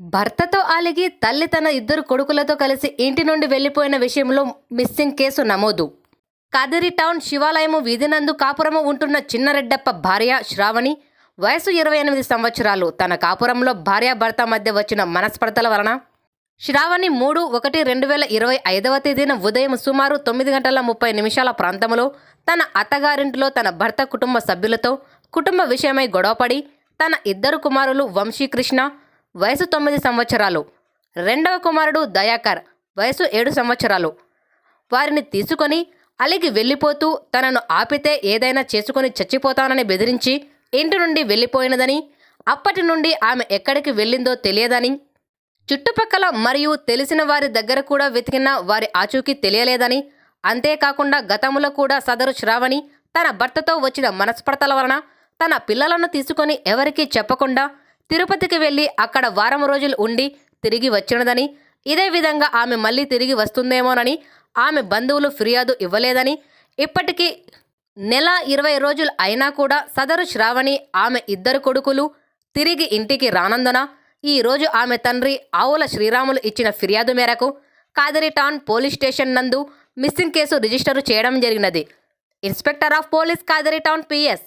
భర్తతో అలిగి తల్లి తన ఇద్దరు కొడుకులతో కలిసి ఇంటి నుండి వెళ్ళిపోయిన విషయంలో మిస్సింగ్ కేసు నమోదు. కదిరి టౌన్ శివాలయము వీధినందు కాపురము ఉంటున్న చిన్నరెడ్డప్ప భార్య శ్రావణి వయసు ఇరవై ఎనిమిది సంవత్సరాలు. తన కాపురంలో భార్యాభర్త మధ్య వచ్చిన మనస్పర్ధల వలన శ్రావణి మూడు ఒకటి రెండు వేల ఇరవై ఐదవ తేదీన ఉదయం సుమారు తొమ్మిది గంటల ముప్పై నిమిషాల ప్రాంతంలో తన అత్తగారింటిలో తన భర్త కుటుంబ సభ్యులతో కుటుంబ విషయమై గొడవపడి తన ఇద్దరు కుమారులు వంశీకృష్ణ వయసు తొమ్మిది సంవత్సరాలు. రెండవ కుమారుడు దయాకర్ వయసు ఏడు సంవత్సరాలు. వారిని తీసుకొని అలిగి వెళ్ళిపోతూ తనను ఆపితే ఏదైనా చేసుకొని చచ్చిపోతానని బెదిరించి ఇంటి నుండి వెళ్ళిపోయినదని అప్పటి నుండి ఆమె ఎక్కడికి వెళ్ళిందో తెలియదని చుట్టుపక్కల మరియు తెలిసిన వారి దగ్గర కూడా వెతికినా వారి ఆచూకీ తెలియలేదని అంతేకాకుండా గతంలో కూడా సదరు శ్రావణి తన భర్తతో వచ్చిన మనస్పర్ధల వలన తన పిల్లలను తీసుకొని ఎవరికీ చెప్పకుండా తిరుపతికి వెళ్ళి అక్కడ వారం రోజులు ఉండి తిరిగి వచ్చినదని ఇదే విధంగా ఆమె మళ్ళీ తిరిగి వస్తుందేమోనని ఆమె బంధువులు ఫిర్యాదు ఇవ్వలేదని ఇప్పటికీ నెల ఇరవై రోజులు అయినా కూడా సదరు శ్రావణి ఆమె ఇద్దరు కొడుకులు తిరిగి ఇంటికి రానందున ఈరోజు ఆమె తండ్రి ఆవుల శ్రీరాములు ఇచ్చిన ఫిర్యాదు మేరకు కాదరిటాన్ పోలీస్ స్టేషన్ నందు మిస్సింగ్ కేసు రిజిస్టరు చేయడం జరిగినది. ఇన్స్పెక్టర్ ఆఫ్ పోలీస్ కాదరిటాన్ పిఎస్